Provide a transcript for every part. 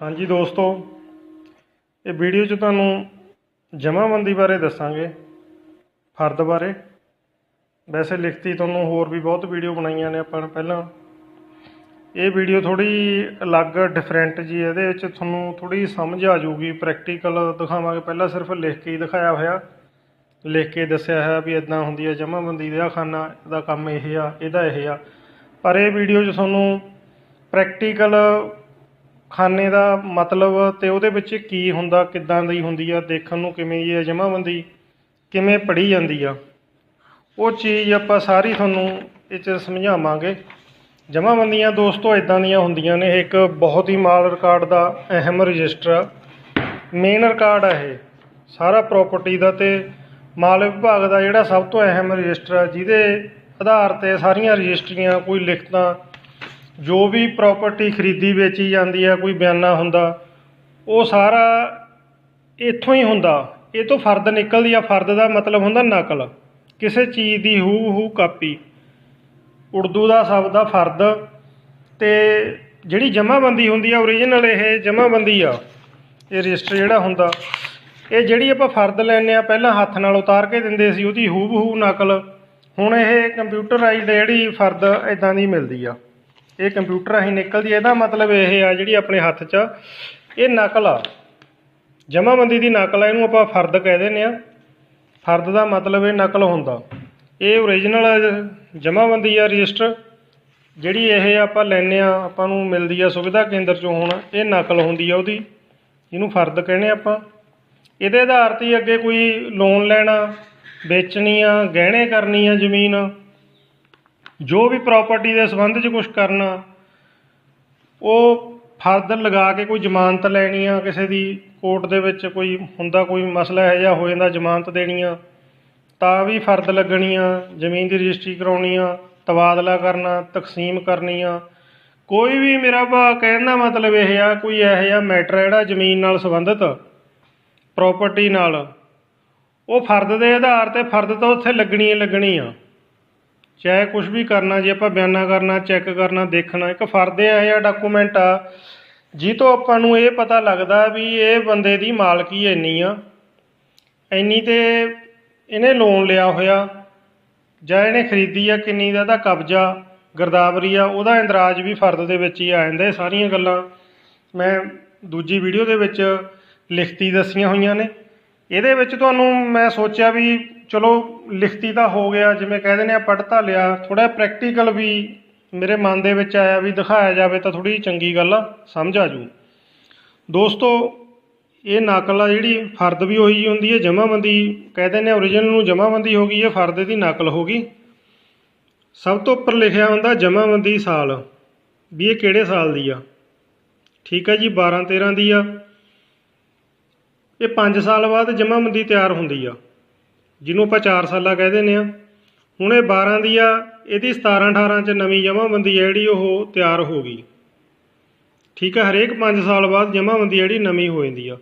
ਹਾਂਜੀ ਦੋਸਤੋ, ਇਹ ਵੀਡੀਓ 'ਚ ਤੁਹਾਨੂੰ ਜਮ੍ਹਾਂਬੰਦੀ ਬਾਰੇ ਦੱਸਾਂਗੇ, ਫਰਦ ਬਾਰੇ। ਵੈਸੇ ਲਿਖਤੀ ਤੁਹਾਨੂੰ ਹੋਰ ਵੀ ਬਹੁਤ ਵੀਡੀਓ ਬਣਾਈਆਂ ਨੇ ਆਪਾਂ ਪਹਿਲਾਂ। ਇਹ ਵੀਡੀਓ ਥੋੜੀ ਅਲੱਗ ਡਿਫਰੈਂਟ ਜੀ ਇਹਦੇ ਵਿੱਚ ਤੁਹਾਨੂੰ ਥੋੜੀ ਸਮਝ ਆ ਜਾਊਗੀ ਪ੍ਰੈਕਟੀਕਲ ਦਿਖਾਵਾਂਗੇ। ਪਹਿਲਾਂ ਸਿਰਫ ਲਿਖ ਕੇ ਹੀ ਦਿਖਾਇਆ ਹੋਇਆ, ਲਿਖ ਕੇ ਦੱਸਿਆ ਹੈ ਵੀ ਇਦਾਂ ਹੁੰਦੀ ਹੈ ਜਮ੍ਹਾਂਬੰਦੀ ਦਾ ਖਾਨਾ ਦਾ ਕੰਮ ਇਹ ਆ, ਇਹਦਾ ਇਹ ਆ। ਪਰ ਇਹ ਵੀਡੀਓ 'ਚ ਤੁਹਾਨੂੰ ਪ੍ਰੈਕਟੀਕਲ ਖਾਨੇ ਦਾ ਮਤਲਬ ਤੇ ਉਹਦੇ ਵਿੱਚ ਕੀ ਹੁੰਦਾ, ਕਿੱਦਾਂ ਦੀ ਹੁੰਦੀ ਆ, ਦੇਖਣ ਨੂੰ ਕਿਵੇਂ ਦੀ ਆ ਜਮ੍ਹਾਂਬੰਦੀ ਕਿਵੇਂ ਪੜ੍ਹੀ ਜਾਂਦੀ ਆ, ਉਹ ਚੀਜ਼ ਆਪਾਂ ਸਾਰੀ ਤੁਹਾਨੂੰ ਇਹ 'ਚ ਸਮਝਾਵਾਂਗੇ। ਜਮ੍ਹਾਂਬੰਦੀਆਂ ਦੋਸਤੋ ਇਦਾਂ ਦੀਆਂ ਹੁੰਦੀਆਂ ਨੇ, ਇੱਕ ਬਹੁਤ ਹੀ ਮਾਲ ਰਿਕਾਰਡ ਦਾ ਅਹਿਮ ਰਜਿਸਟਰ ਆ। ਮੇਨ ਰਿਕਾਰਡ ਆ ਇਹ, ਸਾਰਾ ਪ੍ਰਾਪਰਟੀ ਦਾ ਤੇ ਮਾਲ ਵਿਭਾਗ ਦਾ ਜਿਹੜਾ ਸਭ ਤੋਂ ਅਹਿਮ ਰਜਿਸਟਰ ਆ, ਜਿਹਦੇ ਆਧਾਰ ਤੇ ਸਾਰੀਆਂ ਰਜਿਸਟਰੀਆਂ, ਕੋਈ ਲਿਖਤਾਂ ਜੋ ਵੀ ਪ੍ਰਾਪਰਟੀ ਖਰੀਦੀ ਵੇਚੀ ਜਾਂਦੀ ਆ, ਕੋਈ ਬਿਆਨਾ ਹੁੰਦਾ, ਉਹ ਸਾਰਾ ਇੱਥੋਂ ਹੀ ਹੁੰਦਾ। ਇਹ ਤੋਂ ਫਰਦ ਨਿਕਲਦੀ ਆ, ਫਰਦ ਦਾ ਮਤਲਬ ਹੁੰਦਾ ਨਕਲ। ਕਿਸੇ ਚੀਜ਼ ਦੀ ਹੂ ਹੂ ਕਾਪੀ। ਉਰਦੂ ਦਾ ਸ਼ਬਦ ਆ ਫਰਦ। ਤੇ ਜਿਹੜੀ ਜਮ੍ਹਾਂਬੰਦੀ ਹੁੰਦੀ ਆ ਓਰੀਜਨਲ ਇਹ ਜਮ੍ਹਾਂਬੰਦੀ ਆ, ਇਹ ਰਜਿਸਟਰ ਜਿਹੜਾ ਹੁੰਦਾ, ਇਹ ਜਿਹੜੀ ਆਪਾਂ ਫਰਦ ਲੈਣੇ ਆ, ਪਹਿਲਾਂ ਹੱਥ ਨਾਲ ਉਤਾਰ ਕੇ ਦਿੰਦੇ ਸੀ, ਉਹਦੀ ਹੂ ਹੂ ਨਕਲ। ਹੁਣ ਇਹ ਕੰਪਿਊਟਰਾਈਜ਼ਡ ਜਿਹੜੀ ਫਰਦ ਇਦਾਂ ਦੀ ਮਿਲਦੀ ਆ। ਇਹ ਕੰਪਿਊਟਰ ਰਾਹੀਂ ਨਿਕਲਦੀ ਹੈ ਇਹਦਾ ਮਤਲਬ ਇਹ ਆ ਜਿਹੜੀ ਆਪਣੇ ਹੱਥ 'ਚ ਆ, ਇਹ ਨਕਲ ਆ। ਜਮ੍ਹਾਂਬੰਦੀ ਦੀ ਨਕਲ ਆ ਇਹਨੂੰ ਆਪਾਂ ਫਰਦ ਕਹਿ ਦਿੰਦੇ ਆ। ਫਰਦ ਦਾ ਮਤਲਬ ਇਹ ਨਕਲ ਹੁੰਦਾ। ਇਹ ਓਰੀਜਨਲ ਜਮ੍ਹਾਂਬੰਦੀ ਆ ਰਜਿਸਟਰ ਜਿਹੜੀ ਇਹ ਆਪਾਂ ਲੈਨੇ ਆ ਆਪਾਂ ਨੂੰ ਮਿਲਦੀ ਆ ਸੁਵਿਧਾ ਕੇਂਦਰ ਚੋਂ ਹੁਣ ਇਹ ਨਕਲ ਹੁੰਦੀ ਆ ਉਹਦੀ। ਇਹਨੂੰ ਫਰਦ ਕਹਿੰਦੇ ਆਪਾਂ। ਇਹਦੇ ਆਧਾਰ ਤੇ ਅੱਗੇ ਕੋਈ ਲੋਨ ਲੈਣਾ ਵੇਚਣੀ ਆ ਗਹਿਣੇ ਕਰਨੀ ਆ ਜ਼ਮੀਨ। ਜੋ ਵੀ ਪ੍ਰਾਪਰਟੀ ਦੇ ਸੰਬੰਧ 'ਚ ਕੁਝ ਕਰਨਾ, ਉਹ ਫਰਦ ਲਗਾ ਕੇ ਕੋਈ ਜ਼ਮਾਨਤ ਲੈਣੀ ਆ, ਕਿਸੇ ਦੀ ਕੋਰਟ ਦੇ ਵਿੱਚ ਕੋਈ ਹੁੰਦਾ ਕੋਈ ਮਸਲਾ ਇਹੋ ਜਿਹਾ ਹੋ ਜਾਂਦਾ ਜ਼ਮਾਨਤ ਦੇਣੀ ਆ, ਤਾਂ ਵੀ ਫਰਦ ਲੱਗਣੀ ਆ, ਜ਼ਮੀਨ ਦੀ ਰਜਿਸਟਰੀ ਕਰਾਉਣੀ ਆ, ਤਬਾਦਲਾ ਕਰਨਾ, ਤਕਸੀਮ ਕਰਨੀ ਆ। ਕੋਈ ਵੀ ਮੇਰਾ ਭਾ ਕਹਿਣ ਦਾ ਮਤਲਬ ਇਹ ਆ, ਕੋਈ ਇਹੋ ਜਿਹਾ ਮੈਟਰ ਜਿਹੜਾ ਜ਼ਮੀਨ ਨਾਲ ਸੰਬੰਧਿਤ ਪ੍ਰਾਪਰਟੀ ਨਾਲ, ਉਹ ਫਰਦ ਦੇ ਆਧਾਰ ਤੇ ਫਰਦ ਤਾਂ ਉੱਥੇ ਲੱਗਣੀ ਹੀ ਲੱਗਣੀ ਆ ਚਾਹੇ ਕੁਝ ਵੀ ਕਰਨਾ, ਜੇ ਆਪਾਂ ਬਿਆਨਾ ਕਰਨਾ ਚੈੱਕ ਕਰਨਾ, ਦੇਖਣਾ, ਇੱਕ ਫਰਦ ਇਹ ਜਿਹਾ ਡਾਕੂਮੈਂਟ ਆ। ਜਿਹ ਤੋਂ ਆਪਾਂ ਨੂੰ ਇਹ ਪਤਾ ਲੱਗਦਾ ਵੀ ਇਹ ਬੰਦੇ ਦੀ ਮਾਲਕੀ ਇੰਨੀ ਆ। ਇੰਨੀ ਤੇ ਇਹਨੇ ਲੋਨ ਲਿਆ ਹੋਇਆ, ਜਾਂ ਇਹਨੇ ਖਰੀਦੀ ਆ ਕਿੰਨੀ ਦਾ, ਇਹਦਾ ਕਬਜ਼ਾ, ਗਰਦਾਵਰੀ ਆ, ਉਹਦਾ ਇੰਦਰਾਜ ਵੀ ਫਰਦ ਦੇ ਵਿੱਚ ਹੀ ਆ ਜਾਂਦਾ, ਇਹ ਸਾਰੀਆਂ ਗੱਲਾਂ ਮੈਂ ਦੂਜੀ ਵੀਡੀਓ ਦੇ ਵਿੱਚ ਲਿਖਤੀ ਦੱਸੀਆਂ ਹੋਈਆਂ ਨੇ। ਇਹਦੇ ਵਿੱਚ ਤੁਹਾਨੂੰ ਮੈਂ ਸੋਚਿਆ ਵੀ ਚਲੋ, ਲਿਖਤੀ ਤਾਂ ਹੋ ਗਿਆ, ਜਿਵੇਂ ਕਹਿ ਦਿੰਦੇ ਆ ਪੜ੍ਹਤਾ ਲਿਆ। ਥੋੜਾ ਪ੍ਰੈਕਟੀਕਲ ਵੀ ਮੇਰੇ ਮਨ ਦੇ ਵਿੱਚ ਆਇਆ ਵੀ ਦਿਖਾਇਆ ਜਾਵੇ ਤਾਂ ਥੋੜੀ ਚੰਗੀ ਗੱਲ ਆ, ਸਮਝ ਆ ਜੂ। ਦੋਸਤੋ, ਇਹ ਨਕਲ ਆ ਜਿਹੜੀ ਫਰਦ ਵੀ ਹੋਈ ਹੁੰਦੀ ਹੈ ਜਮ੍ਹਾਂਬੰਦੀ ਕਹਿ ਦਿੰਦੇ ਆ ਓਰੀਜਨਲ ਨੂੰ ਜਮ੍ਹਾਂਬੰਦੀ ਹੋ ਗਈ, ਇਹ ਫਰਦ ਦੀ ਨਕਲ ਹੋ ਗਈ। ਸਭ ਤੋਂ ਉੱਪਰ ਲਿਖਿਆ ਹੁੰਦਾ ਜਮ੍ਹਾਂਬੰਦੀ ਸਾਲ, ਵੀ ਇਹ ਕਿਹੜੇ ਸਾਲ ਦੀ ਆ? ਠੀਕ ਹੈ ਜੀ 12 13 ਦੀ ਆ। ਇਹ 5 ਸਾਲ ਬਾਅਦ ਜਮ੍ਹਾਂਬੰਦੀ ਤਿਆਰ ਹੁੰਦੀ ਆ। ਜਿਹਨੂੰ ਆਪਾਂ 4 ਸਾਲਾ ਕਹਿ ਦਿੰਦੇ ਆ ਹੁਣ ਇਹ 12 ਦੀ ਆ, ਇਹਦੀ 17 18 ਚ ਨਵੀਂ ਜਮ੍ਹਾਂਬੰਦੀ ਹੈ ਜਿਹੜੀ ਉਹ ਤਿਆਰ ਹੋ ਗਈ। ਠੀਕ ਹੈ ਹਰੇਕ 5 ਸਾਲ ਬਾਅਦ ਜਮ੍ਹਾਂਬੰਦੀ ਜਿਹੜੀ ਨਵੀਂ ਹੋ ਜਾਂਦੀ ਆ।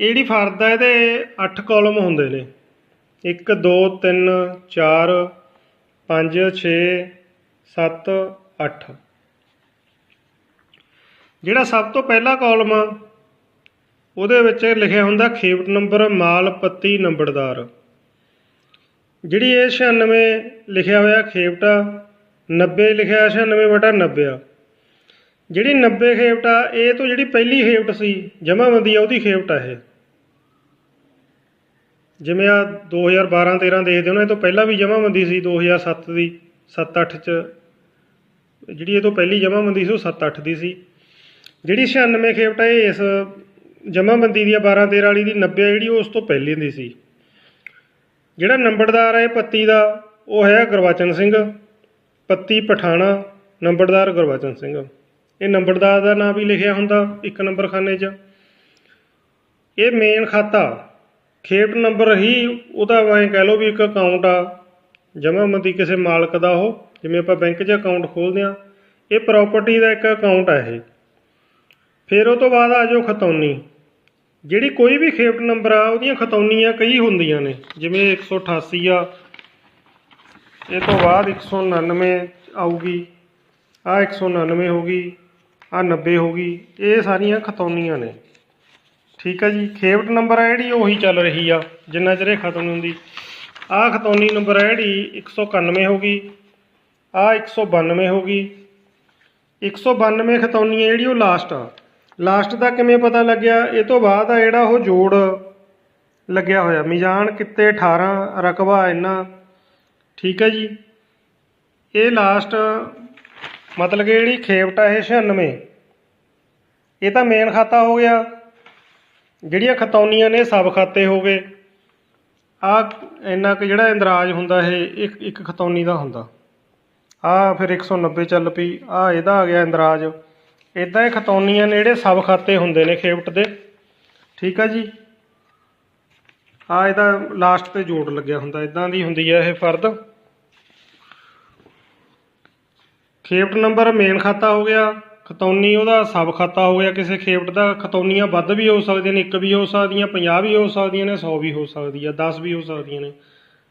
ਇਹ ਜਿਹੜੀ ਫਰਦ ਆ, ਇਹਦੇ 8 ਕਾਲਮ ਹੁੰਦੇ ਨੇ। 1 2 3 4 5 6 7 8 ਜਿਹੜਾ ਸਭ ਤੋਂ ਪਹਿਲਾ ਕਾਲਮ ਆ, ਉਹਦੇ ਵਿੱਚ ਲਿਖਿਆ ਹੁੰਦਾ ਖੇਪ ਨੰਬਰ, ਮਾਲ, ਪੱਤੀ, ਨੰਬਰਦਾਰ। ਜਿਹੜੀ ਇਹ 96 ਲਿਖਿਆ ਹੋਇਆ ਖੇਵਟਾ 90 ਲਿਖਿਆ 96 ਬਟਾ 90 ਆ ਜਿਹੜੀ 90 ਖੇਪਟਾ, ਇਹ ਤੋਂ ਜਿਹੜੀ ਪਹਿਲੀ ਖੇਵਟ ਸੀ ਜਮ੍ਹਾਂਬੰਦੀ ਆ, ਉਹਦੀ ਖੇਵਟ ਆ ਇਹ। ਜਿਵੇਂ ਆ 2012 13 ਦੇਖਦੇ ਹੋ ਨਾ, ਇਹ ਤੋਂ ਪਹਿਲਾਂ ਵੀ ਜਮ੍ਹਾਂਬੰਦੀ ਸੀ 2007 ਦੀ 7-8 ਚ। ਜਿਹੜੀ ਇਹ ਤੋਂ ਪਹਿਲੀ ਜਮ੍ਹਾਂਬੰਦੀ ਸੀ, ਉਹ 7-8 ਦੀ ਸੀ। ਜਿਹੜੀ 96 ਖੇਪਟਾ, ਇਹ ਇਸ ਜਮ੍ਹਾਂਬੰਦੀ ਦੀ ਆ 12 13 ਵਾਲੀ ਦੀ 90 ਜਿਹੜੀ, ਉਹ ਉਸ ਤੋਂ ਪਹਿਲੇ ਦੀ ਸੀ। ਜਿਹੜਾ ਨੰਬਰਦਾਰ ਹੈ ਪੱਤੀ ਦਾ, ਉਹ ਹੈ ਗੁਰਬਚਨ ਸਿੰਘ। ਪੱਤੀ ਪਠਾਣਾ, ਨੰਬਰਦਾਰ ਗੁਰਬਚਨ ਸਿੰਘ। ਇਹ ਨੰਬਰਦਾਰ ਦਾ ਨਾਮ ਵੀ ਲਿਖਿਆ ਹੁੰਦਾ ਇੱਕ ਨੰਬਰ ਖਾਨੇ 'ਚ। ਇਹ ਮੇਨ ਖਾਤਾ ਖੇਪ ਨੰਬਰ ਹੀ ਉਹਦਾ ਐਂ ਕਹਿ ਲਓ ਵੀ ਇੱਕ ਅਕਾਊਂਟ ਆ ਜਮ੍ਹਾਂਬੰਦੀ ਕਿਸੇ ਮਾਲਕ ਦਾ ਉਹ, ਜਿਵੇਂ ਆਪਾਂ ਬੈਂਕ 'ਚ ਅਕਾਊਂਟ ਖੋਲਦੇ ਆ ਇਹ ਪ੍ਰਾਪਰਟੀ ਦਾ ਇੱਕ ਅਕਾਊਂਟ ਆ ਇਹ। ਫਿਰ ਉਹ ਤੋਂ ਬਾਅਦ ਆ ਜਾਓ ਖਤੌਨੀ। ਜਿਹੜੀ ਕੋਈ ਵੀ ਖੇਪਟ ਨੰਬਰ ਆ ਉਹਦੀਆਂ ਖਤੌਨੀਆਂ ਕਈ ਹੁੰਦੀਆਂ ਨੇ। ਜਿਵੇਂ 188 ਆ, ਇਹ ਤੋਂ ਬਾਅਦ 199 ਆਊਗੀ ਆ 199 ਹੋ ਗਈ ਆ 90 ਹੋ ਗਈ, ਇਹ ਸਾਰੀਆਂ ਖਤੌਨੀਆਂ ਨੇ। ਠੀਕ ਹੈ ਜੀ ਖੇਵਟ ਨੰਬਰ ਆ ਜਿਹੜੀ, ਉਹੀ ਚੱਲ ਰਹੀ ਆ, ਜਿੰਨਾ ਚਿਰ ਇਹ ਖਤਮ ਨਹੀਂ ਹੁੰਦੀ। ਆ ਖਤੌਨੀ ਨੰਬਰ ਆ ਜਿਹੜੀ 191 ਹੋ ਗਈ ਆ 192 ਹੋ ਗਈ। 192 ਖਤੌਨੀ ਹੈ ਜਿਹੜੀ, ਉਹ ਲਾਸਟ ਆ। ਲਾਸਟ ਦਾ ਕਿਵੇਂ ਪਤਾ ਲੱਗਿਆ? ਇਹ ਤੋਂ ਬਾਅਦ ਆ ਜਿਹੜਾ ਉਹ ਜੋੜ ਲੱਗਿਆ ਹੋਇਆ। ਮਿਜ਼ਾਨ, ਕਿੱਤੇ 18 ਰਕਬਾ, ਇੰਨਾ। ਠੀਕ ਹੈ ਜੀ? ਇਹ ਲਾਸਟ ਮਤਲਬ ਕਿ ਜਿਹੜੀ ਖੇਵਟ ਆ, ਇਹ 96 ਇਹ ਤਾਂ ਮੇਨ ਖਾਤਾ ਹੋ ਗਿਆ। ਜਿਹੜੀਆਂ ਖਤੌਨੀਆਂ ਨੇ ਸਬ ਖਾਤੇ ਹੋ ਗਏ। ਆ ਇੰਨਾ ਕੁ ਜਿਹੜਾ ਇੰਦਰਾਜ ਹੁੰਦਾ, ਇਹ ਇੱਕ ਇੱਕ ਖਤੌਨੀ ਦਾ ਹੁੰਦਾ। ਆ ਫਿਰ 190 ਚੱਲ ਪਈ। ਆ ਇਹਦਾ ਆ ਗਿਆ ਇੰਦਰਾਜ। ਇਦਾਂ ਇਹ ਖਤੌਨੀਆਂ ਨੇ, ਜਿਹੜੇ ਸਬ ਖਾਤੇ ਹੁੰਦੇ ਨੇ ਖੇਵਟ ਦੇ। ਠੀਕ ਆ ਜੀ? ਆ ਇਹਦਾ ਲਾਸਟ ਤੇ ਜੋੜ ਲੱਗਿਆ ਹੁੰਦਾ ਇਦਾਂ ਦੀ ਹੁੰਦੀ ਹੈ ਇਹ ਫਰਦ। ਖੇਵਟ ਨੰਬਰ ਮੇਨ ਖਾਤਾ ਹੋ ਗਿਆ ਖਤੌਨੀ ਉਹਦਾ ਸਬ ਖਾਤਾ ਹੋ ਗਿਆ ਕਿਸੇ ਖੇਵਟ ਦਾ ਖਤੌਨੀਆਂ ਵੱਧ ਵੀ ਹੋ ਸਕਦੀਆਂ ਨੇ, ਇੱਕ ਵੀ ਹੋ ਸਕਦੀਆਂ 50 ਵੀ ਹੋ ਸਕਦੀਆਂ ਨੇ 100 ਵੀ ਹੋ ਸਕਦੀ ਆ 10 ਵੀ ਹੋ ਸਕਦੀਆਂ ਨੇ।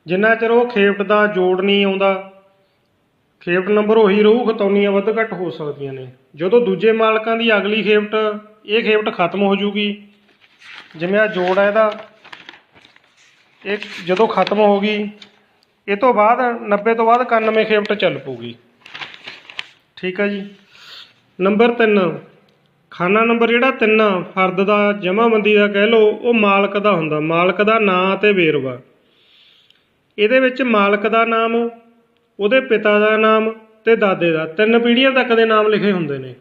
ਜਿੰਨਾ ਚਿਰ ਉਹ ਖੇਵਟ ਦਾ ਜੋੜ ਨਹੀਂ ਆਉਂਦਾ ਖੇਵਟ ਨੰਬਰ ਉਹੀ ਰਹੂ ਖਤੌਨੀਆਂ ਵੱਧ ਘੱਟ ਹੋ ਸਕਦੀਆਂ ਨੇ। ਜਦੋਂ ਦੂਜੇ ਮਾਲਕਾਂ ਦੀ ਅਗਲੀ ਖੇਵਟ ਇਹ ਖੇਵਟ ਖਤਮ ਹੋ ਜੂਗੀ। ਜਿਵੇਂ ਆ ਜੋੜ ਹੈ ਇਹਦਾ, ਇਹ ਜਦੋਂ ਖਤਮ ਹੋ ਗਈ, ਇਹ ਤੋਂ ਬਾਅਦ 90 ਤੋਂ ਬਾਅਦ 91 ਖੇਵਟ ਚੱਲ ਪਊਗੀ। ਠੀਕ ਹੈ ਜੀ? ਨੰਬਰ 3 ਖਾਨਾ ਨੰਬਰ ਜਿਹੜਾ 3 ਫਰਦ ਦਾ ਜਮ੍ਹਾਂਬੰਦੀ ਦਾ ਕਹਿ ਲਓ, ਉਹ ਮਾਲਕ ਦਾ ਹੁੰਦਾ। ਮਾਲਕ ਦਾ ਨਾਂ ਤੇ ਵੇਰਵਾ। ਇਹਦੇ ਵਿੱਚ ਮਾਲਕ ਦਾ ਨਾਮ ਉਹਦੇ ਪਿਤਾ ਦਾ ਨਾਮ ਤੇ ਦਾਦੇ ਦਾ। ਤਿੰਨ ਪੀੜ੍ਹੀਆਂ ਤੱਕ ਦੇ ਨਾਮ ਲਿਖੇ ਹੁੰਦੇ ਨੇ।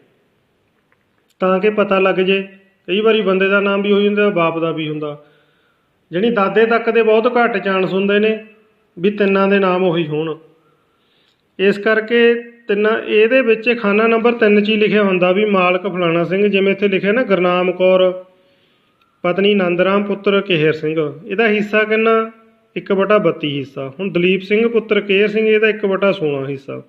ਤਾਂ ਕਿ ਪਤਾ ਲੱਗ ਜੇ, ਕਈ ਵਾਰੀ ਬੰਦੇ ਦਾ ਨਾਮ ਵੀ ਹੋ ਜਾਂਦਾ, ਬਾਪ ਦਾ ਵੀ ਹੁੰਦਾ। ਜਾਣੀ ਦਾਦੇ ਤੱਕ ਦੇ ਬਹੁਤ ਘੱਟ ਚਾਂਸ ਹੁੰਦੇ ਨੇ ਵੀ ਤਿੰਨਾਂ ਦੇ ਨਾਮ ਉਹੀ ਹੋਣ। ਇਸ ਕਰਕੇ ਤਿੰਨਾਂ, ਇਹਦੇ ਵਿੱਚ ਖਾਨਾ ਨੰਬਰ 3 'ਚ ਹੀ ਲਿਖਿਆ ਹੁੰਦਾ ਵੀ ਮਾਲਕ ਫਲਾਣਾ ਸਿੰਘ, ਜਿਵੇਂ ਇੱਥੇ ਲਿਖਿਆ ਨਾ, ਗੁਰਨਾਮ ਕੌਰ, ਪਤਨੀ ਨੰਦ ਰਾਮ ਪੁੱਤਰ, ਕੇਹਰ ਸਿੰਘ। ਇਹਦਾ ਹਿੱਸਾ ਕਿੰਨਾ? 1/32 ਹਿੱਸਾ। ਹੁਣ ਦਲੀਪ ਸਿੰਘ ਪੁੱਤਰ ਕੇਹਰ ਸਿੰਘ ਇਹਦਾ 1/16 ਹਿੱਸਾ।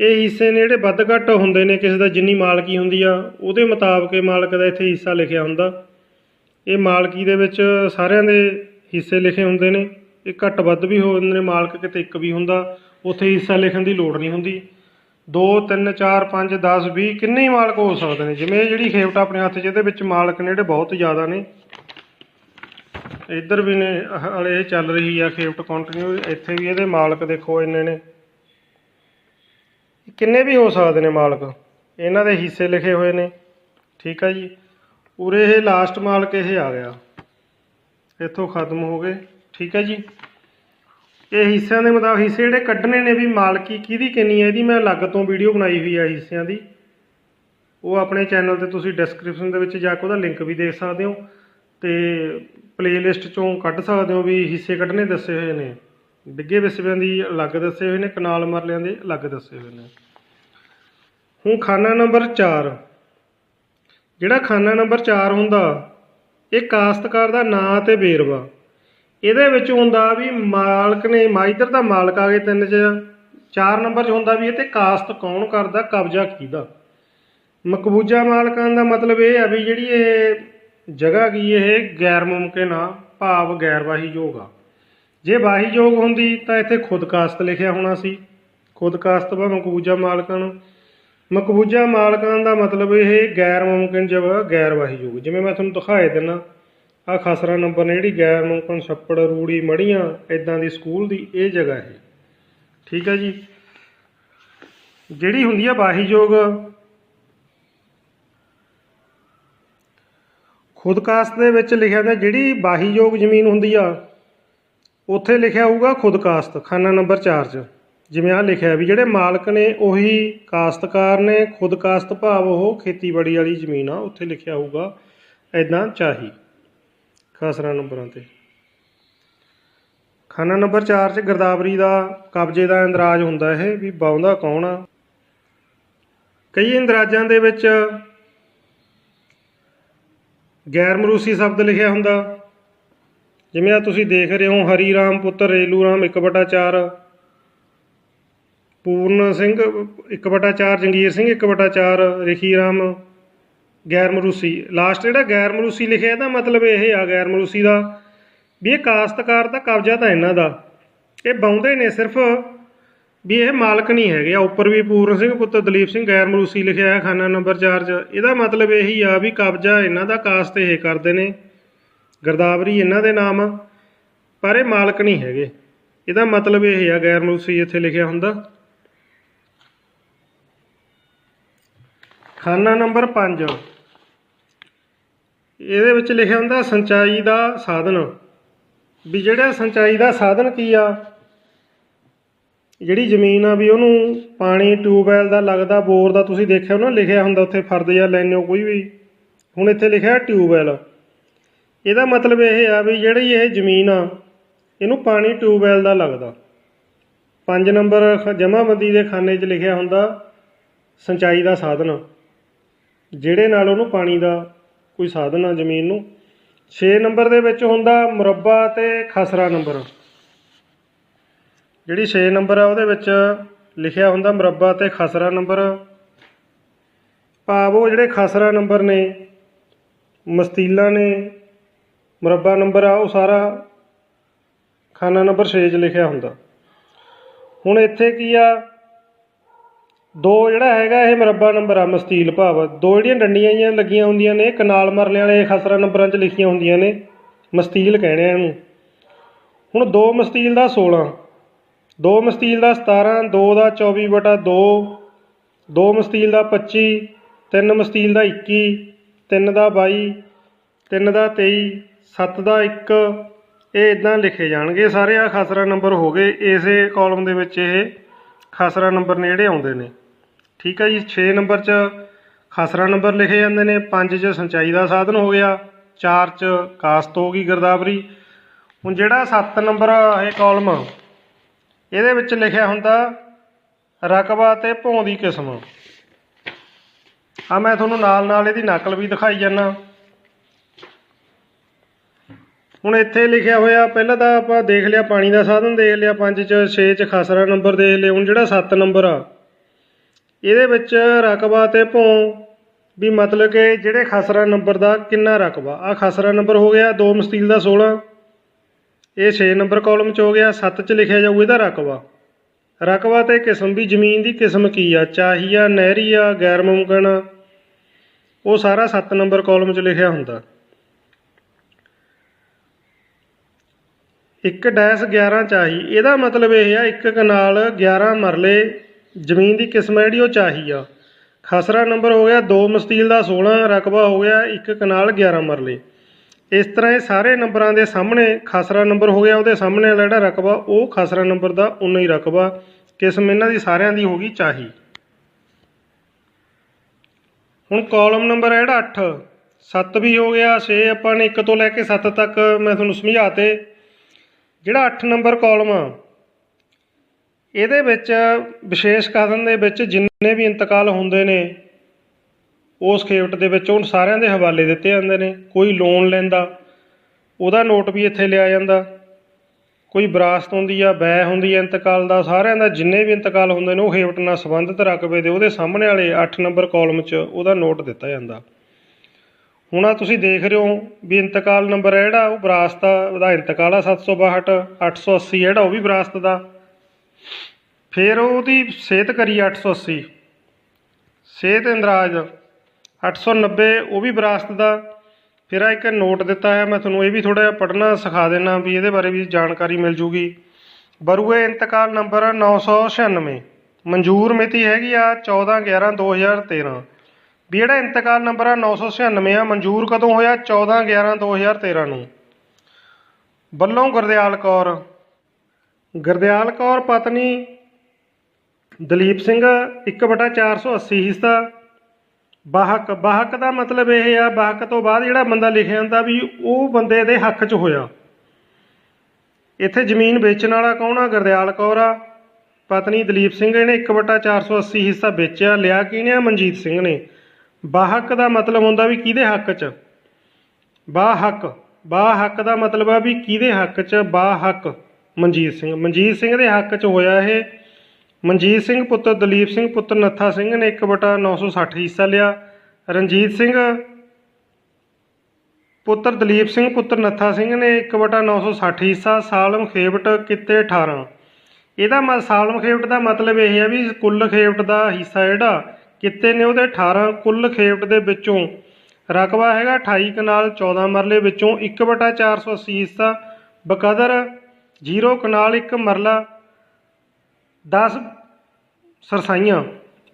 ਇਹ ਹਿੱਸੇ ਨੇ ਜਿਹੜੇ ਵੱਧ ਘੱਟ ਹੁੰਦੇ ਨੇ, ਕਿਸੇ ਦਾ ਜਿੰਨੀ ਮਾਲਕੀ ਹੁੰਦੀ ਆ, ਉਹਦੇ ਮੁਤਾਬਕ ਇਹ ਮਾਲਕ ਦਾ ਇੱਥੇ ਹਿੱਸਾ ਲਿਖਿਆ ਹੁੰਦਾ। ਇਹ ਮਾਲਕੀ ਦੇ ਵਿੱਚ ਸਾਰਿਆਂ ਦੇ ਹਿੱਸੇ ਲਿਖੇ ਹੁੰਦੇ ਨੇ। ਇਹ ਘੱਟ ਵੱਧ ਵੀ ਹੋ ਜਾਂਦੇ ਨੇ, ਮਾਲਕ ਕਿਤੇ ਇੱਕ ਵੀ ਹੁੰਦਾ, ਉੱਥੇ ਹਿੱਸਾ ਲਿਖਣ ਦੀ ਲੋੜ ਨਹੀਂ ਹੁੰਦੀ। 2 3 4 5 10 20 ਕਿੰਨੇ ਹੀ ਮਾਲਕ ਹੋ ਸਕਦੇ ਨੇ। ਜਿਵੇਂ ਇਹ ਜਿਹੜੀ ਖੇਵਟ ਆਪਣੇ ਹੱਥ 'ਚ, ਇਹਦੇ ਵਿੱਚ ਮਾਲਕ ਨੇ ਜਿਹੜੇ ਬਹੁਤ ਜ਼ਿਆਦਾ ਨੇ। ਇੱਧਰ ਵੀ ਨੇ ਹਲੇ ਇਹ ਚੱਲ ਰਹੀ ਆ ਖੇਵਟ ਕੰਟੀਨਿਊ ਇੱਥੇ ਵੀ ਇਹਦੇ ਮਾਲਕ ਦੇਖੋ ਇੰਨੇ ਨੇ। ਕਿੰਨੇ ਵੀ ਹੋ ਸਕਦੇ ਨੇ ਮਾਲਕ? ਇਹਨਾਂ ਦੇ ਹਿੱਸੇ ਲਿਖੇ ਹੋਏ ਨੇ, ਠੀਕ ਆ ਜੀ। ਉਰੇ ਇਹ ਲਾਸਟ ਮਾਲਕ ਇਹ ਆ ਗਿਆ। ਇੱਥੋਂ ਖਤਮ ਹੋ ਗਏ, ਠੀਕ ਹੈ ਜੀ। ਇਹ ਹਿੱਸਿਆਂ ਦੇ ਮੁਤਾਬਕ, ਹਿੱਸੇ ਜਿਹੜੇ ਕੱਢਣੇ ਨੇ ਵੀ ਮਾਲਕੀ ਕਿਹਦੀ ਕਿੰਨੀ ਹੈ ਇਹਦੀ? ਮੈਂ ਅਲੱਗ ਤੋਂ ਵੀਡੀਓ ਬਣਾਈ ਹੋਈ ਹੈ ਹਿੱਸਿਆਂ ਦੀ। ਉਹ ਆਪਣੇ ਚੈਨਲ ਤੇ ਤੁਸੀਂ ਡਿਸਕ੍ਰਿਪਸ਼ਨ ਦੇ ਵਿੱਚ ਜਾ ਕੇ ਉਹਦਾ ਲਿੰਕ ਵੀ ਦੇਖ ਸਕਦੇ ਹੋ। ਤੇ ਪਲੇਲਿਸਟ ਚੋਂ ਕੱਢ ਸਕਦੇ ਹੋ ਵੀ ਹਿੱਸੇ ਕੱਢਣੇ ਦੱਸੇ ਹੋਏ ਨੇ। ਡਿੱਗੇ ਵਿਸਵਿਆਂ ਦੀ ਅਲੱਗ ਦੱਸੇ ਹੋਏ ਨੇ, ਕਨਾਲ ਮਰਲਿਆਂ ਦੇ ਅਲੱਗ ਦੱਸੇ ਹੋਏ ਨੇ। ਹੁਣ ਖਾਨਾ ਨੰਬਰ 4 ਜਿਹੜਾ ਖਾਨਾ ਨੰਬਰ 4 ਹੁੰਦਾ, ਇਹ ਕਾਸ਼ਤਕਾਰ ਦਾ ਨਾਂ ਤੇ ਵੇਰਵਾ। ਇਹਦੇ ਵਿੱਚ ਹੁੰਦਾ ਵੀ ਮਾਲਕ ਨੇ, ਮਾਈਦਰ ਦਾ ਮਾਲਕ ਆ ਗਏ ਤਿੰਨ ਚ ਚਾਰ ਨੰਬਰ 'ਚ ਹੁੰਦਾ ਵੀ ਇਹ ਤੇ ਕਾਸ਼ਤ ਕੌਣ ਕਰਦਾ, ਕਬਜ਼ਾ ਕਿਹਦਾ। ਮਕਬੂਜਾ ਮਾਲਕਾਂ ਦਾ ਮਤਲਬ ਇਹ ਆ ਵੀ ਜਿਹੜੀ ਇਹ ਜਗ੍ਹਾ ਕੀ ਇਹ ਗੈਰ ਮੁਮਕਿਨ ਆ? ਭਾਵ ਗੈਰ ਵਾਹੀਯੋਗ ਆ। ਜੇ ਵਾਹੀਯੋਗ ਹੁੰਦੀ ਤਾਂ ਇੱਥੇ ਖੁਦਕਾਸ਼ਤ ਲਿਖਿਆ ਹੋਣਾ ਸੀ। ਖੁਦਕਾਸ਼ਤ ਵਾ ਮਕਬੂਜਾ ਮਾਲਕਾਂ ਨੂੰ ਮਕਬੂਜਾ ਮਾਲਕਾਂ ਦਾ ਮਤਲਬ ਇਹ ਗੈਰ ਮੁਮਕਿਨ ਜਗ੍ਹਾ ਗੈਰ ਵਾਹੀਯੋਗ ਜਿਵੇਂ ਮੈਂ ਤੁਹਾਨੂੰ ਦਿਖਾਏ ਦਿੰਨਾ ਆ ਖਸਰਾ ਨੰਬਰ ਨੇ ਜਿਹੜੀ ਗੈਰ ਮੁਮਕਿਨ ਛੱਪੜ, ਰੂੜੀ, ਮੜੀਆਂ ਇਦਾਂ ਦੀ ਸਕੂਲ ਦੀ ਇਹ ਜਗ੍ਹਾ ਹੈ। ਠੀਕ ਹੈ ਜੀ। ਜਿਹੜੀ ਹੁੰਦੀ ਆ ਵਾਹੀਯੋਗ ਖੁਦ ਖੁਦਕਾਸ਼ਤ ਦੇ ਵਿੱਚ ਲਿਖਿਆ ਹੁੰਦਾ, ਜਿਹੜੀ ਬਾਹੀਯੋਗ ਜ਼ਮੀਨ ਹੁੰਦੀ ਆ, ਉੱਥੇ ਲਿਖਿਆ ਹੋਊਗਾ ਖੁਦਕਾਸ਼ਤ ਖਾਨਾ ਨੰਬਰ 4 'ਚ। ਜਿਵੇਂ ਆ ਲਿਖਿਆ ਵੀ ਜਿਹੜੇ ਮਾਲਕ ਨੇ ਉਹੀ ਕਾਸ਼ਤਕਾਰ ਨੇ ਖੁਦਕਾਸ਼ਤ ਭਾਵ ਉਹ ਖੇਤੀਬਾੜੀ ਵਾਲੀ ਜ਼ਮੀਨ ਆ, ਉੱਥੇ ਲਿਖਿਆ ਹੋਊਗਾ ਐਦਾਂ ਚਾਹੀ। ਖਾਸਰਾ ਨੰਬਰਾਂ ਤੇ। ਖਾਨਾ ਨੰਬਰ 4 'ਚ ਗਰਦਾਵਰੀ ਦਾ, ਕਬਜ਼ੇ ਦਾ ਇੰਦਰਾਜ ਹੁੰਦਾ ਇਹ, ਵੀ ਬਾਉਂਦਾ ਕੌਣ ਆ? ਕਈ ਇੰਦਰਾਜਾਂ ਦੇ ਵਿੱਚ ਗੈਰ ਮਰੂਸੀ ਸ਼ਬਦ ਲਿਖਿਆ ਹੁੰਦਾ। ਜਿਵੇਂ ਆ ਤੁਸੀਂ ਦੇਖ ਰਹੇ ਹੋ ਹਰੀ ਰਾਮ ਪੁੱਤਰ ਰੇਲੂ ਰਾਮ 1/4 ਪੂਰਨ ਸਿੰਘ 1/4 ਜੰਗੀਰ ਸਿੰਘ 1/4 ਰਿਖੀ ਰਾਮ ਗੈਰ ਮਰੂਸੀ। ਲਾਸਟ ਜਿਹੜਾ ਗੈਰ ਮਰੂਸੀ ਲਿਖਿਆ, ਇਹਦਾ ਮਤਲਬ ਇਹ ਆ ਗੈਰ ਮਰੂਸੀ ਦਾ ਵੀ ਇਹ ਕਾਸ਼ਤਕਾਰ ਦਾ ਕਬਜ਼ਾ ਤਾਂ ਇਹਨਾਂ ਦਾ। ਇਹ ਬਾਉਂਦੇ ਨੇ ਸਿਰਫ ਵੀ ਇਹ ਮਾਲਕ ਨਹੀਂ ਹੈਗੇ। ਆ ਉੱਪਰ ਵੀ ਪੂਰਨ ਸਿੰਘ, ਪੁੱਤਰ ਦਲੀਪ ਸਿੰਘ, ਗੈਰ ਮਰੂਸੀ ਲਿਖਿਆ ਹੈ ਖਾਨਾ ਨੰਬਰ 4 'ਚ। ਇਹਦਾ ਮਤਲਬ ਇਹੀ ਆ ਵੀ ਕਬਜ਼ਾ ਇਹਨਾਂ ਦਾ ਕਾਸਤ ਇਹ ਕਰਦੇ ਨੇ। ਗਰਦਾਵਰੀ ਇਹਨਾਂ ਦੇ ਨਾਮ ਪਰ ਇਹ ਮਾਲਕ ਨਹੀਂ ਹੈਗੇ। ਇਹਦਾ ਮਤਲਬ ਇਹ ਆ, ਗੈਰ ਮਰੂਸੀ ਇੱਥੇ ਲਿਖਿਆ ਹੁੰਦਾ। ਖਾਨਾ ਨੰਬਰ 5 ਇਹਦੇ ਵਿੱਚ ਲਿਖਿਆ ਹੁੰਦਾ ਸਿੰਚਾਈ ਦਾ ਸਾਧਨ। ਵੀ ਜਿਹੜਾ ਸਿੰਚਾਈ ਦਾ ਸਾਧਨ ਕੀ ਆ? ਜਿਹੜੀ ਜ਼ਮੀਨ ਆ ਵੀ ਉਹਨੂੰ ਪਾਣੀ, ਟਿਊਬਵੈਲ ਦਾ ਲੱਗਦਾ ਬੋਰ ਦਾ ਤੁਸੀਂ ਦੇਖਿਆ ਨਾ ਲਿਖਿਆ ਹੁੰਦਾ ਉੱਥੇ ਫਰਦ ਜਾਂ ਲੈਣੇ ਹੋ ਕੋਈ ਵੀ। ਹੁਣ ਇੱਥੇ ਲਿਖਿਆ ਟਿਊਬਵੈਲ। ਇਹਦਾ ਮਤਲਬ ਇਹ ਆ ਵੀ ਜਿਹੜੀ ਇਹ ਜ਼ਮੀਨ ਆ, ਇਹਨੂੰ ਪਾਣੀ, ਟਿਊਬਵੈਲ ਦਾ ਲੱਗਦਾ। 5 ਨੰਬਰ ਜਮਾਬੰਦੀ ਦੇ ਖਾਨੇ 'ਚ ਲਿਖਿਆ ਹੁੰਦਾ, ਸਿੰਚਾਈ ਦਾ ਸਾਧਨ। ਜਿਹੜੇ ਨਾਲ ਉਹਨੂੰ ਪਾਣੀ ਦਾ ਕੋਈ ਸਾਧਨ ਆ ਜ਼ਮੀਨ ਨੂੰ। 6 ਨੰਬਰ ਦੇ ਵਿੱਚ ਹੁੰਦਾ ਮੁਰੱਬਾ ਤੇ ਖਸਰਾ ਨੰਬਰ। ਜਿਹੜੀ 6 ਨੰਬਰ ਆ, ਉਹਦੇ ਵਿੱਚ ਲਿਖਿਆ ਹੁੰਦਾ ਮੁਰੱਬਾ ਤੇ ਖਸਰਾ ਨੰਬਰ। ਭਾਵ ਉਹ ਜਿਹੜੇ ਖਸਰਾ ਨੰਬਰ ਨੇ, ਮਸਤੀਲਾ ਨੇ, ਮੁਰੱਬਾ ਨੰਬਰ ਆ, ਉਹ ਸਾਰਾ ਖਾਨਾ ਨੰਬਰ 6 'ਚ ਲਿਖਿਆ ਹੁੰਦਾ। ਹੁਣ ਇੱਥੇ ਕੀ ਆ? ਦੋ ਜਿਹੜਾ ਹੈਗਾ ਇਹ ਮੁਰੱਬਾ ਨੰਬਰ ਆ, ਮਸਤੀਲ ਭਾਵ। ਦੋ ਜਿਹੜੀਆਂ ਡੰਡੀਆਂ ਜਿਹੀਆਂ ਲੱਗੀਆਂ ਹੁੰਦੀਆਂ ਨੇ ਕਨਾਲ ਮਰਲੇ ਵਾਲੇ ਖਸਰਾ ਨੰਬਰਾਂ 'ਚ ਲਿਖੀਆਂ ਹੁੰਦੀਆਂ ਨੇ, ਮਸਤੀਲ ਕਹਿੰਦੇ ਆ ਇਹਨੂੰ। ਹੁਣ ਦੋ ਮਸਤੀਲ ਦਾ 16 ਦੋ ਮਸਤੀਲ ਦਾ 17 ਦੋ ਦਾ 24 ਬਟਾ 2 ਦੋ ਮਸਤੀਲ ਦਾ 25 ਤਿੰਨ ਮਸਤੀਲ ਦਾ 21 ਤਿੰਨ ਦਾ 22 ਤਿੰਨ ਦਾ 23 ਸੱਤ ਦਾ 1 ਇਹ ਇਦਾਂ ਲਿਖੇ ਜਾਣਗੇ। ਸਾਰੇ ਆ ਖਸਰਾ ਨੰਬਰ ਹੋ ਗਏ। ਇਸੇ ਕਾਲਮ ਦੇ ਵਿੱਚ ਇਹ ਖਸਰਾ ਨੰਬਰ ਨੇ ਜਿਹੜੇ ਆਉਂਦੇ ਨੇ। ਠੀਕ ਆ ਜੀ 6 ਨੰਬਰ 'ਚ ਖਸਰਾ ਨੰਬਰ ਲਿਖੇ ਜਾਂਦੇ ਨੇ। 5 'ਚ ਸਿੰਚਾਈ ਦਾ ਸਾਧਨ ਹੋ ਗਿਆ। 4 'ਚ ਕਾਸਤ ਹੋ ਗਈ ਗਰਦਾਵਰੀ। ਹੁਣ ਜਿਹੜਾ 7 ਨੰਬਰ ਇਹ ਕਾਲਮ ਇਹਦੇ ਵਿੱਚ ਲਿਖਿਆ ਹੁੰਦਾ, ਰਕਬਾ ਤੇ ਭੌਂ ਦੀ ਕਿਸਮ। ਆ ਮੈਂ ਤੁਹਾਨੂੰ ਨਾਲ ਨਾਲ ਇਹਦੀ ਨਕਲ ਵੀ ਦਿਖਾਈ ਜਾਂਦਾ। ਹੁਣ ਇੱਥੇ ਲਿਖਿਆ ਹੋਇਆ, ਪਹਿਲਾਂ ਤਾਂ ਆਪਾਂ ਦੇਖ ਲਿਆ, ਪਾਣੀ ਦਾ ਸਾਧਨ ਦੇਖ ਲਿਆ 5 ਚ 6 ਚ, ਖਸਰਾ ਨੰਬਰ ਦੇਖ ਲਿਆ, ਹੁਣ ਜਿਹੜਾ 7 ਨੰਬਰ ਆ, ਇਹਦੇ ਵਿੱਚ ਰਕਬਾ ਤੇ ਭੌਂ ਵੀ ਮਤਲਬ ਕਿ ਜਿਹੜੇ ਖਸਰਾ ਨੰਬਰ ਦਾ ਕਿੰਨਾ ਰਕਬਾ। ਆ ਖਸਰਾ ਨੰਬਰ ਹੋ ਗਿਆ, ਦੋ ਮਸਤੀਲ ਦਾ 16 ਇਹ 6 ਨੰਬਰ ਕਾਲਮ ਚ ਹੋ ਗਿਆ 7 ਚ ਲਿਖਿਆ ਜਾਊ ਇਹਦਾ ਰਕਬਾ। ਰਕਬਾ ਤੇ ਕਿਸਮ ਵੀ ਜ਼ਮੀਨ ਦੀ ਕਿਸਮ ਕੀ ਆ? ਚਾਹੀ ਆ ਨਹਿਰੀ ਆ ਗੈਰ ਮੁਮਕਨ। ਆ, ਉਹ ਸਾਰਾ 7 ਨੰਬਰ ਕਾਲਮ ਚ ਲਿਖਿਆ ਹੁੰਦਾ। 1 ਡੈਸ਼ 11 ਚਾਹੀ। ਇਹਦਾ ਮਤਲਬ ਇਹ ਆ ਇੱਕ ਕਨਾਲ 11 ਮਰਲੇ ਜ਼ਮੀਨ ਦੀ ਕਿਸਮ ਹੈ ਜਿਹੜੀ ਉਹ ਚਾਹੀ ਆ ਖਸਰਾ ਨੰਬਰ ਹੋ ਗਿਆ 2 ਮਸਤੀਲ ਦਾ 16 ਰਕਬਾ ਹੋ ਗਿਆ ਇੱਕ ਕਨਾਲ 11 ਮਰਲੇ। ਇਸ ਤਰ੍ਹਾਂ ਇਹ ਸਾਰੇ ਨੰਬਰਾਂ ਦੇ ਸਾਹਮਣੇ ਖਸਰਾ ਨੰਬਰ ਹੋ ਗਿਆ, ਉਹਦੇ ਸਾਹਮਣੇ ਵਾਲਾ ਜਿਹੜਾ ਰਕਬਾ, ਉਹ ਖਸਰਾ ਨੰਬਰ ਦਾ ਉਨਾ ਹੀ ਰਕਬਾ, ਕਿਸਮ ਇਹਨਾਂ ਦੀ ਸਾਰਿਆਂ ਦੀ ਹੋ ਗਈ ਚਾਹੀ। ਹੁਣ ਕਾਲਮ ਨੰਬਰ ਹੈ ਜਿਹੜਾ 8 7 ਵੀ ਹੋ ਗਿਆ 6 ਆਪਾਂ ਨੇ 1 ਤੋਂ ਲੈ ਕੇ 7 ਤੱਕ ਮੈਂ ਤੁਹਾਨੂੰ ਸਮਝਾਤੇ। ਜਿਹੜਾ 8 ਨੰਬਰ ਕਾਲਮ ਆ, ਇਹਦੇ ਵਿੱਚ ਵਿਸ਼ੇਸ਼ ਕਦਮ ਦੇ ਵਿੱਚ ਜਿੰਨੇ ਵੀ ਇੰਤਕਾਲ ਹੁੰਦੇ ਨੇ ਉਸ ਖੇਵਟ ਦੇ ਵਿੱਚ ਉਹ ਸਾਰਿਆਂ ਦੇ ਹਵਾਲੇ ਦਿੱਤੇ ਜਾਂਦੇ ਨੇ, ਕੋਈ ਲੋਨ ਲੈਂਦਾ, ਉਹਦਾ ਨੋਟ ਵੀ ਇੱਥੇ ਲਿਆ ਜਾਂਦਾ, ਕੋਈ ਵਿਰਾਸਤ ਹੁੰਦੀ ਆ, ਬੈ ਹੁੰਦੀ ਆ ਇੰਤਕਾਲ ਦਾ, ਸਾਰਿਆਂ ਦਾ ਜਿੰਨੇ ਵੀ ਇੰਤਕਾਲ ਹੁੰਦੇ ਨੇ, ਉਹ ਖੇਵਟ ਨਾਲ ਸੰਬੰਧਿਤ ਰਕਬੇ ਦੇ ਉਹਦੇ ਸਾਹਮਣੇ ਵਾਲੇ 8 ਨੰਬਰ ਕਾਲਮ 'ਚ ਉਹਦਾ ਨੋਟ ਦਿੱਤਾ ਜਾਂਦਾ। ਹੁਣ ਆ ਤੁਸੀਂ ਦੇਖ ਰਹੇ ਹੋ ਵੀ ਇੰਤਕਾਲ ਨੰਬਰ ਹੈ ਜਿਹੜਾ, ਉਹ ਵਿਰਾਸਤ ਦਾ ਉਹਦਾ ਇੰਤਕਾਲ ਆ 762 880 ਜਿਹੜਾ, ਉਹ ਵੀ ਵਿਰਾਸਤ ਦਾ। ਫਿਰ ਉਹਦੀ ਸਿਹਤ ਕਰੀ 880 ਸਿਹਤ ਇੰਦਰਾਜ 890 ਉਹ ਵੀ ਵਿਰਾਸਤ ਦਾ। ਫਿਰ ਆ ਇੱਕ ਨੋਟ ਦਿੱਤਾ ਹੈ, ਮੈਂ ਤੁਹਾਨੂੰ ਇਹ ਵੀ ਥੋੜਾ ਜਿਹਾ ਪੜ੍ਹਨਾ ਸਿਖਾ ਦੇਣਾ ਵੀ ਇਹਦੇ ਬਾਰੇ ਵੀ ਜਾਣਕਾਰੀ ਮਿਲ ਜੂਗੀ। ਬਰੂਏ ਇੰਤਕਾਲ ਨੰਬਰ 996 ਮਨਜ਼ੂਰ ਮਿਤੀ ਹੈਗੀ ਆ 14 11 2013 ਵੀ ਜਿਹੜਾ ਇੰਤਕਾਲ ਨੰਬਰ ਆ 996 ਆ, ਮਨਜ਼ੂਰ ਕਦੋਂ ਹੋਇਆ? 14 11 2013 ਨੂੰ। ਵੱਲੋਂ ਗੁਰਦਿਆਲ ਕੌਰ। ਗੁਰਦਿਆਲ ਕੌਰ ਪਤਨੀ ਦਲੀਪ ਸਿੰਘ 1/480 ਹਿੱਸਾ। ਬਾਹਕ ਵਾਹਕ ਦਾ ਮਤਲਬ ਇਹ ਆ, ਬਾਹਕ ਤੋਂ ਬਾਅਦ ਜਿਹੜਾ ਬੰਦਾ ਲਿਖਿਆ ਹੁੰਦਾ ਵੀ ਉਹ ਬੰਦੇ ਦੇ ਹੱਕ 'ਚ ਹੋਇਆ। ਇੱਥੇ ਜ਼ਮੀਨ ਵੇਚਣ ਵਾਲਾ ਕੌਣ ਆ? ਗੁਰਦਿਆਲ ਕੌਰ ਆ। ਪਤਨੀ ਦਲੀਪ ਸਿੰਘ ਇਹਨੇ 1/480 ਹਿੱਸਾ ਵੇਚਿਆ, ਲਿਆ ਕਿਹਨੇ ਆ? ਮਨਜੀਤ ਸਿੰਘ ਨੇ। ਬਾਹਕ ਦਾ ਮਤਲਬ ਹੁੰਦਾ ਵੀ ਕਿਹਦੇ ਹੱਕ 'ਚ? ਬਾਹਕ ਬਾਹਕ ਦਾ ਮਤਲਬ ਆ ਵੀ ਕਿਹਦੇ ਹੱਕ 'ਚ? ਬਾਹਕ, ਮਨਜੀਤ ਸਿੰਘ। ਮਨਜੀਤ ਸਿੰਘ ਦੇ ਹੱਕ 'ਚ ਹੋਇਆ ਇਹ। ਮਨਜੀਤ ਸਿੰਘ ਪੁੱਤਰ, ਦਲੀਪ ਸਿੰਘ ਪੁੱਤਰ, ਨੱਥਾ ਸਿੰਘ ਨੇ 1/960 ਹਿੱਸਾ ਲਿਆ। ਰਣਜੀਤ ਸਿੰਘ ਪੁੱਤਰ, ਦਲੀਪ ਸਿੰਘ ਪੁੱਤਰ, ਨੱਥਾ ਸਿੰਘ ਨੇ 1/960 ਹਿੱਸਾ ਸਾਲਮ ਖੇਵਟ ਕਿੱਤੇ 18 ਇਹਦਾ ਮ ਸਾਲਮ ਖੇਵਟ ਦਾ ਮਤਲਬ ਇਹ ਹੈ ਵੀ ਕੁੱਲ ਖੇਵਟ ਦਾ ਹਿੱਸਾ ਜਿਹੜਾ ਕਿੱਤੇ ਨੇ ਉਹਦੇ 18 ਕੁੱਲ ਖੇਵਟ ਦੇ ਵਿੱਚੋਂ ਰਕਬਾ ਹੈਗਾ 28 ਕਨਾਲ 14 ਮਰਲੇ ਵਿੱਚੋਂ 1/480 ਹਿੱਸਾ ਬਕਦਰ 0 ਕਨਾਲ 1 ਮਰਲਾ 10 ਸਰਸਾਈਆਂ।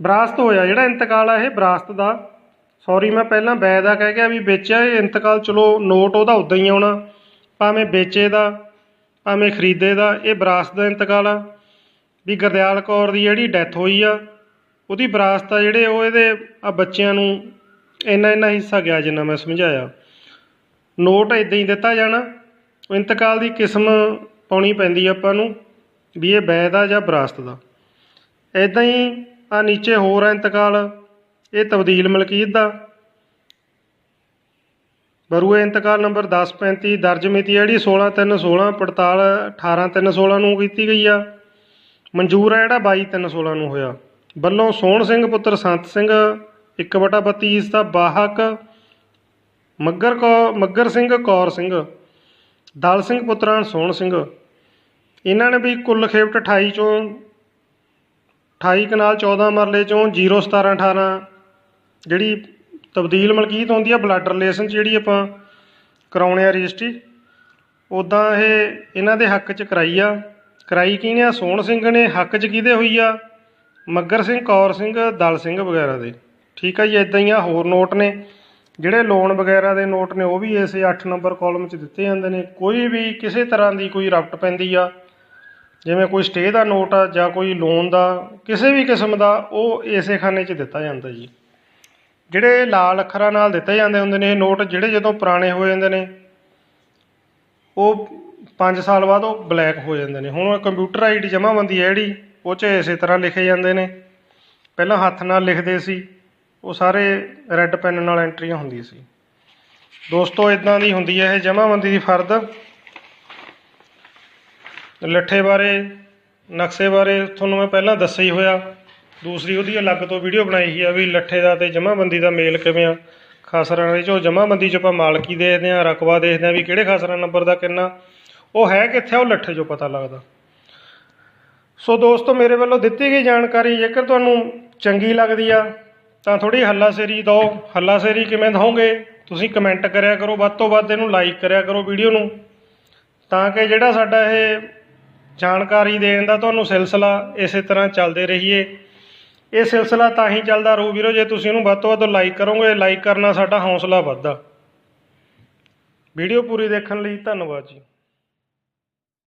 ਵਿਰਾਸਤ ਹੋਇਆ। ਜਿਹੜਾ ਇੰਤਕਾਲ ਆ ਇਹ ਵਿਰਾਸਤ ਦਾ। ਸੌਰੀ ਮੈਂ ਪਹਿਲਾਂ ਬੈ ਦਾ ਕਹਿ ਗਿਆ ਵੀ ਵੇਚਿਆ ਇਹ ਇੰਤਕਾਲ। ਚਲੋ ਨੋਟ ਉਹਦਾ ਉਦਾਂ ਹੀ ਆਉਣਾ ਭਾਵੇਂ ਵੇਚੇ ਦਾ, ਭਾਵੇਂ ਖਰੀਦੇ ਦਾ, ਇਹ ਵਿਰਾਸਤ ਦਾ ਇੰਤਕਾਲ ਆ। ਵੀ ਗੁਰਦਿਆਲ ਕੌਰ ਦੀ ਜਿਹੜੀ ਡੈਥ ਹੋਈ ਆ, ਉਹਦੀ ਵਿਰਾਸਤ ਆ ਜਿਹੜੇ ਉਹ ਇਹਦੇ ਆ ਬੱਚਿਆਂ ਨੂੰ ਇੰਨਾ ਇੰਨਾ ਹਿੱਸਾ ਗਿਆ ਜਿੰਨਾ ਮੈਂ ਸਮਝਾਇਆ। ਨੋਟ ਇਦਾਂ ਹੀ ਦਿੱਤਾ ਜਾਣਾ। ਉਹ ਇੰਤਕਾਲ ਦੀ ਕਿਸਮ ਪਾਉਣੀ ਪੈਂਦੀ ਆਪਾਂ ਨੂੰ। ਵੀ ਇਹ ਬੈ ਦਾ ਜਾਂ ਵਿਰਾਸਤ ਦਾ। ਇਦਾਂ ਹੀ ਆ ਨੀਚੇ ਹੋਰ ਹੈ ਇੰਤਕਾਲ, ਇਹ ਤਬਦੀਲ ਮਲਕੀਤ ਦਾ। ਬਰੂਏ ਇੰਤਕਾਲ ਨੰਬਰ 1035 ਦਰਜ ਮਿਤੀ ਹੈ ਜਿਹੜੀ 16316 ਪੜਤਾਲ 18316 ਨੂੰ ਕੀਤੀ ਗਈ ਆ। ਮਨਜ਼ੂਰ ਹੈ ਜਿਹੜਾ 22316 ਨੂੰ ਹੋਇਆ। ਵੱਲੋਂ ਸੋਹਣ ਸਿੰਘ ਪੁੱਤਰ ਸੰਤ ਸਿੰਘ 1/32 ਇਸ ਦਾ ਬਾਹਕ, ਮੱਗਰ ਕੌ ਮੱਗਰ ਸਿੰਘ ਕੌਰ ਸਿੰਘ, ਦਲ ਸਿੰਘ ਪੁੱਤਰਾਂ ਸੋਹਣ ਸਿੰਘ ਇਹਨਾਂ ਨੇ ਵੀ ਕੁੱਲ ਖੇਵਟ 28 ਚੋਂ 28 ਕਨਾਲ 14 ਮਰਲੇ ਚੋਂ 0 17 18 ਜਿਹੜੀ ਤਬਦੀਲ ਮਲਕੀਤ ਹੁੰਦੀ ਆ ਬਲੱਡ ਰਿਲੇਸ਼ਨ 'ਚ ਜਿਹੜੀ ਆਪਾਂ ਕਰਾਉਣੇ ਆ ਰਜਿਸਟਰੀ ਉਦਾਂ ਇਹ ਇਹਨਾਂ ਦੇ ਹੱਕ 'ਚ ਕਰਾਈ ਆ। ਕਰਾਈ ਕਿਹਨੇ ਆ? ਸੋਹਣ ਸਿੰਘ ਨੇ। ਹੱਕ 'ਚ ਕਿਹਦੇ ਹੋਈ ਆ? ਮੱਗਰ ਸਿੰਘ, ਕੌਰ ਸਿੰਘ, ਦਲ ਸਿੰਘ ਵਗੈਰਾ ਦੇ। ਠੀਕ ਆ ਜੀ ਇਦਾਂ ਹੀ ਆ। ਹੋਰ ਨੋਟ ਨੇ। ਜਿਹੜੇ ਲੋਨ ਵਗੈਰਾ ਦੇ ਨੋਟ ਨੇ, ਉਹ ਵੀ ਇਸੇ 8 ਨੰਬਰ ਕਾਲਮ 'ਚ ਦਿੱਤੇ ਜਾਂਦੇ ਨੇ। ਕੋਈ ਵੀ ਕਿਸੇ ਤਰ੍ਹਾਂ ਦੀ ਕੋਈ ਰਫਟ ਪੈਂਦੀ ਆ। ਜਿਵੇਂ ਕੋਈ ਸਟੇ ਦਾ ਨੋਟ ਆ ਜਾਂ ਕੋਈ ਲੋਨ ਦਾ, ਕਿਸੇ ਵੀ ਕਿਸਮ ਦਾ, ਉਹ ਇਸੇ ਖਾਨੇ 'ਚ ਦਿੱਤਾ ਜਾਂਦਾ ਜੀ। ਜਿਹੜੇ ਲਾਲ ਅੱਖਰਾਂ ਨਾਲ ਦਿੱਤੇ ਜਾਂਦੇ ਹੁੰਦੇ ਨੇ, ਇਹ ਨੋਟ ਜਿਹੜੇ ਜਦੋਂ ਪੁਰਾਣੇ ਹੋ ਜਾਂਦੇ ਨੇ, ਉਹ 5 ਸਾਲ ਬਾਅਦ ਉਹ ਬਲੈਕ ਹੋ ਜਾਂਦੇ ਨੇ। ਹੁਣ ਕੰਪਿਊਟਰ ਕੰਪਿਊਟਰਾਈਜ਼ਡ ਜਮ੍ਹਾਂਬੰਦੀ ਹੈ ਜਿਹੜੀ, ਉਹ 'ਚ ਇਸੇ ਤਰ੍ਹਾਂ ਲਿਖੇ ਜਾਂਦੇ ਨੇ। ਪਹਿਲਾਂ ਹੱਥ ਨਾਲ ਲਿਖਦੇ ਸੀ, ਉਹ ਸਾਰੇ ਰੈੱਡ ਪੈਨ ਨਾਲ ਐਂਟਰੀਆਂ ਹੁੰਦੀਆਂ ਸੀ। ਦੋਸਤੋ ਇਦਾਂ ਦੀ ਹੁੰਦੀ ਹੈ ਇਹ ਜਮ੍ਹਾਂਬੰਦੀ ਦੀ ਫਰਦ। ਲੱਠੇ ਬਾਰੇ ਨਕਸ਼ੇ ਬਾਰੇ ਤੁਹਾਨੂੰ ਮੈਂ ਪਹਿਲਾਂ ਦੱਸਿਆ ਹੀ ਹੋਇਆ। ਦੂਸਰੀ ਉਹਦੀ ਅਲੱਗ ਤੋਂ ਵੀਡੀਓ ਬਣਾਈ ਸੀ ਆ ਵੀ ਲੱਠੇ ਦਾ ਤੇ ਜਮ੍ਹਾਂਬੰਦੀ ਦਾ ਮੇਲ ਕਿਵੇਂ ਆ। ਖਸਰਾਂ ਦੇ ਚੋਂ ਜਮ੍ਹਾਂਬੰਦੀ 'ਚ ਆਪਾਂ ਮਾਲਕੀ ਦੇਖਦੇ ਆ ਰਕਬਾ ਦੇਖਦੇ ਆ ਵੀ ਕਿਹੜੇ ਖਸਰਾ ਨੰਬਰ ਦਾ ਕਿੰਨਾ। ਉਹ ਹੈ ਕਿੱਥੇ ਆ, ਉਹ ਲੱਠੇ 'ਚੋਂ ਪਤਾ ਲੱਗਦਾ। ਸੋ ਦੋਸਤੋ ਮੇਰੇ ਵੱਲੋਂ ਦਿੱਤੀ ਗਈ ਜਾਣਕਾਰੀ ਜੇਕਰ ਤੁਹਾਨੂੰ ਚੰਗੀ ਲੱਗਦੀ ਆ ਤਾਂ ਥੋੜੀ ਹੱਲਾਸ਼ੇਰੀ ਦਿਓ। ਹੱਲਾਸ਼ੇਰੀ ਕਿਵੇਂ ਦਹੋਗੇ ਤੁਸੀਂ ਕਮੈਂਟ ਕਰਿਆ ਕਰੋ। ਵੱਧ ਤੋਂ ਵੱਧ ਇਹਨੂੰ ਲਾਈਕ ਕਰਿਆ ਕਰੋ ਵੀਡੀਓ ਨੂੰ। ਤਾਂ ਕਿ ਜਿਹੜਾ ਸਾਡਾ ਇਹ ਜਾਣਕਾਰੀ ਦੇਣ ਦਾ ਤੁਹਾਨੂੰ ਸਿਲਸਿਲਾ ਇਸੇ ਤਰ੍ਹਾਂ ਚੱਲਦੇ ਰਹੀਏ। ਇਹ ਸਿਲਸਿਲਾ ਤਾਂ ਹੀ ਚੱਲਦਾ ਰਹੂ ਵੀਰੋ, ਜੇ ਤੁਸੀਂ ਇਹਨੂੰ ਵੱਧ ਤੋਂ ਵੱਧ ਲਾਈਕ ਕਰੋਗੇ ਲਾਈਕ ਕਰਨਾ ਸਾਡਾ ਹੌਸਲਾ ਵੱਧਦਾ। ਵੀਡੀਓ ਪੂਰੀ ਦੇਖਣ ਲਈ ਧੰਨਵਾਦ ਜੀ।